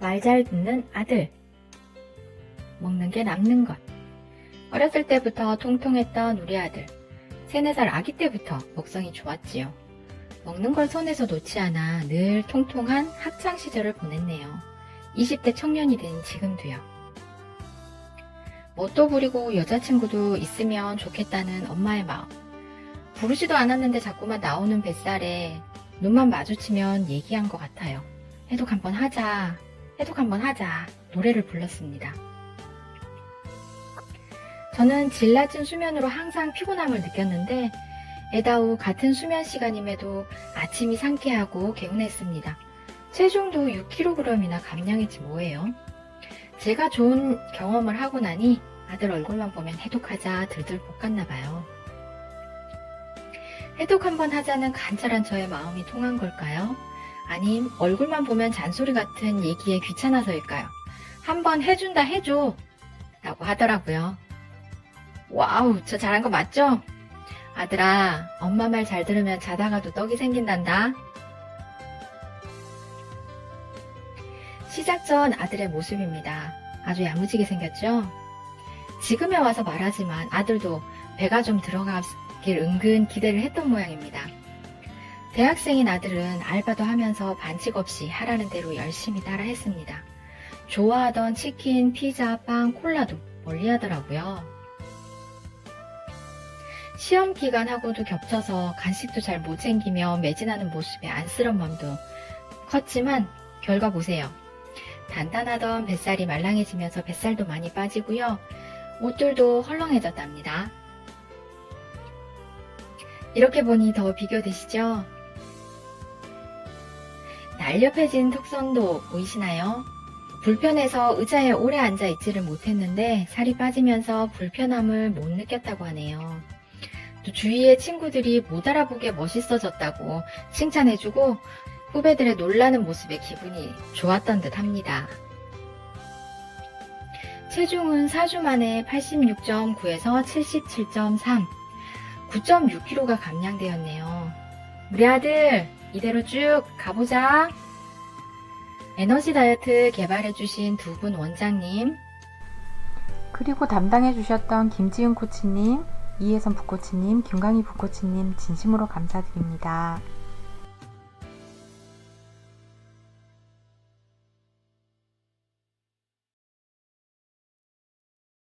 말 잘 듣는 아들. 먹는 게 남는 것. 어렸을 때부터 통통했던 우리 아들. 3, 4살 아기 때부터 먹성이 좋았지요. 먹는 걸 손에서 놓지 않아 늘 통통한 학창 시절을 보냈네요. 20대 청년이 된 지금도요. 뭣도 부리고 여자친구도 있으면 좋겠다는 엄마의 마음. 부르지도 않았는데 자꾸만 나오는 뱃살에 눈만 마주치면 얘기한 것 같아요. 해독 한번 하자. 해독 한번 하자. 노래를 불렀습니다. 저는 질 낮은 수면으로 항상 피곤함을 느꼈는데 애다우 같은 수면 시간임에도 아침이 상쾌하고 개운했습니다. 체중도 6kg이나 감량했지 뭐예요. 제가 좋은 경험을 하고 나니 아들 얼굴만 보면 해독하자 들들 볶았나 봐요. 해독 한번 하자는 간절한 저의 마음이 통한 걸까요? 아님 얼굴만 보면 잔소리 같은 얘기에 귀찮아서일까요? 한번 해준다 해줘 라고 하더라고요. 와우 저 잘한 거 맞죠? 아들아 엄마 말 잘 들으면 자다가도 떡이 생긴단다. 시작 전 아들의 모습입니다. 아주 야무지게 생겼죠? 지금에 와서 말하지만 아들도 배가 좀 들어가길 은근 기대를 했던 모양입니다. 대학생인 아들은 알바도 하면서 반칙 없이 하라는 대로 열심히 따라 했습니다. 좋아하던 치킨, 피자, 빵, 콜라도 멀리 하더라고요. 시험 기간하고도 겹쳐서 간식도 잘 못 챙기며 매진하는 모습에 안쓰러운 마음도 컸지만 결과 보세요. 단단하던 뱃살이 말랑해지면서 뱃살도 많이 빠지고요. 옷들도 헐렁해졌답니다. 이렇게 보니 더 비교되시죠? 날렵해진 턱선도 보이시나요? 불편해서 의자에 오래 앉아 있지를 못했는데 살이 빠지면서 불편함을 못 느꼈다고 하네요. 또 주위의 친구들이 못 알아보게 멋있어졌다고 칭찬해주고 후배들의 놀라는 모습에 기분이 좋았던 듯 합니다. 체중은 4주 만에 86.9에서 77.3, 9.6kg가 감량되었네요. 우리 아들, 이대로 쭉 가보자. 에너지 다이어트 개발해주신 두 분 원장님, 그리고 담당해 주셨던 김지은 코치님, 이혜선 부코치님, 김광희 부코치님 진심으로 감사드립니다.